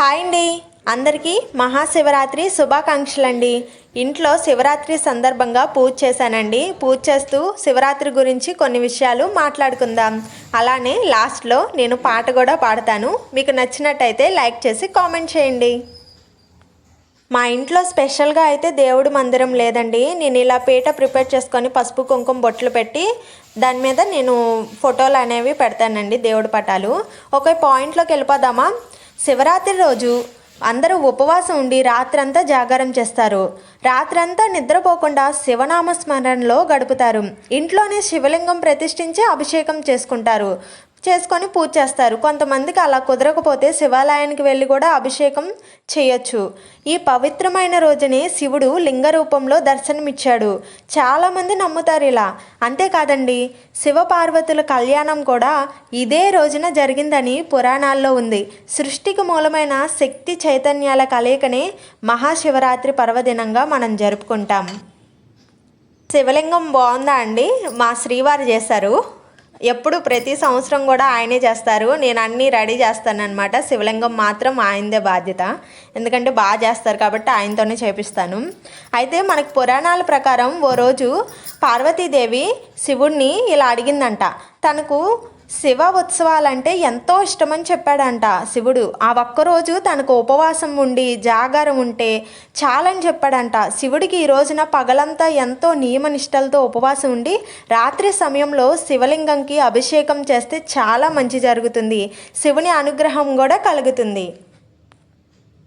Hi అండి. అందరికీ మహాశివరాత్రి శుభాకాంక్షలు అండి ఇంట్లో శివరాత్రి సందర్భంగా పూజ చేశానండి. పూజ చేస్తూ శివరాత్రి గురించి కొన్ని విషయాలు మాట్లాడుకుందాం. అలానే లాస్ట్లో నేను పాట కూడా పాడతాను. మీకు నచ్చినట్టయితే లైక్ చేసి కామెంట్ చేయండి. మా ఇంట్లో స్పెషల్గా అయితే దేవుడి మందిరం లేదండి. నేను ఇలా పీట ప్రిపేర్ చేసుకొని పసుపు కుంకుమ బొట్లు పెట్టి దాని మీద నేను ఫోటోలు అనేవి పెడతానండి దేవుడి పటాలు. ఒక పాయింట్లోకి వెళ్ళిపోదామా? శివరాత్రి రోజు అందరూ ఉపవాసం ఉండి రాత్రంతా జాగారం చేస్తారు. రాత్రంతా నిద్రపోకుండా శివనామ స్మరణలో గడుపుతారు. ఇంట్లోనే శివలింగం ప్రతిష్ఠించి అభిషేకం చేసుకుంటారు. చేసుకొని పూజ చేస్తారు. కొంతమందికి అలా కుదరకపోతే శివాలయానికి వెళ్ళి కూడా అభిషేకం చేయొచ్చు. ఈ పవిత్రమైన రోజునే శివుడు లింగ రూపంలో దర్శనమిచ్చాడు. చాలామంది నమ్ముతారు ఇలా. అంతేకాదండి శివపార్వతుల కళ్యాణం కూడా ఇదే రోజున జరిగిందని పురాణాల్లో ఉంది. సృష్టికి మూలమైన శక్తి చైతన్యాల కలయికనే మహాశివరాత్రి పర్వదినంగా మనం జరుపుకుంటాం. శివలింగం బాగుందా అండి? మా శ్రీవారు చేశారు. ఎప్పుడు ప్రతి సంవత్సరం కూడా ఆయనే చేస్తారు. నేను అన్నీ రెడీ చేస్తానన్నమాట. శివలింగం మాత్రం ఆయనదే బాధ్యత. ఎందుకంటే బాగా చేస్తారు కాబట్టి ఆయనతోనే చేపిస్తాను. అయితే మనకు పురాణాల ప్రకారం ఓ రోజు పార్వతీదేవి శివుణ్ణి ఇలా అడిగిందంట. తనకు శివ ఉత్సవాలంటే ఎంతో ఇష్టమని చెప్పాడంట శివుడు. ఆ ఒక్కరోజు తనకు ఉపవాసం ఉండి జాగారం ఉంటే చాలని చెప్పాడంట. శివుడికి ఈ రోజున పగలంతా ఎంతో నియమనిష్టలతో ఉపవాసం ఉండి రాత్రి సమయంలో శివలింగంకి అభిషేకం చేస్తే చాలా మంచి జరుగుతుంది. శివుని అనుగ్రహం కూడా కలుగుతుంది.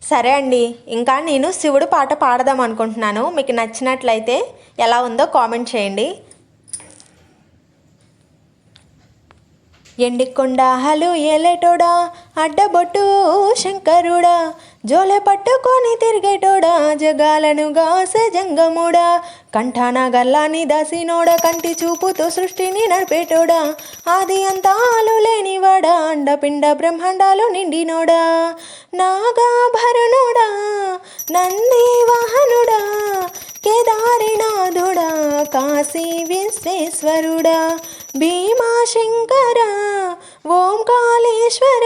సరే అండి ఇంకా నేను శివుడు పాట పాడదాం అనుకుంటున్నాను. మీకు నచ్చినట్లయితే ఎలా ఉందో కామెంట్ చేయండి. ఎండికొండాహలు ఏలేటోడా? అడ్డబొట్టు శంకరుడా. జోలె పట్టుకొని తిరిగేటోడా? జగాలను గాసే జంగముడా. కంఠాన గల్లాని దాసినోడ? కంటి చూపుతో సృష్టిని నడిపేటోడా? ఆది అంతాలు లేనివాడా అండపిండ బ్రహ్మాండాలు నిండినోడా? నాగాభరణుడా. కాశీ విశ్వేశ్వరుడా భీమాశంకర ఓంకాళేశ్వర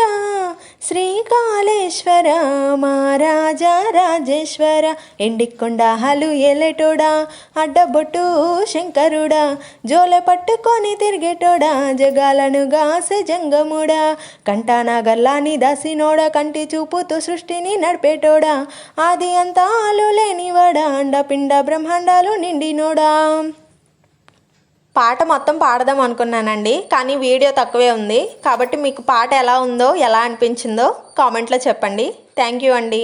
శ్రీకాళేశ్వర మహారాజా రాజేశ్వర ఎండికొండ హలు ఎలెటోడా అడ్డబొట్టు శంకరుడా జోల పట్టుకొని తిరిగేటోడా జగాలను గాసె జంగముడా కంటాన గల్లాని దాసినోడా కంటి చూపుతో సృష్టిని నడిపేటోడా ఆది అంతాలు లేనివాడా అండపిండ బ్రహ్మాండాలు నిండినోడా. పాట మొత్తం పాడదాం అనుకున్నానండి కానీ వీడియో తక్కువే ఉంది. కాబట్టి మీకు పాట ఎలా ఉందో ఎలా అనిపించిందో కామెంట్లో చెప్పండి. థ్యాంక్ యూ అండి.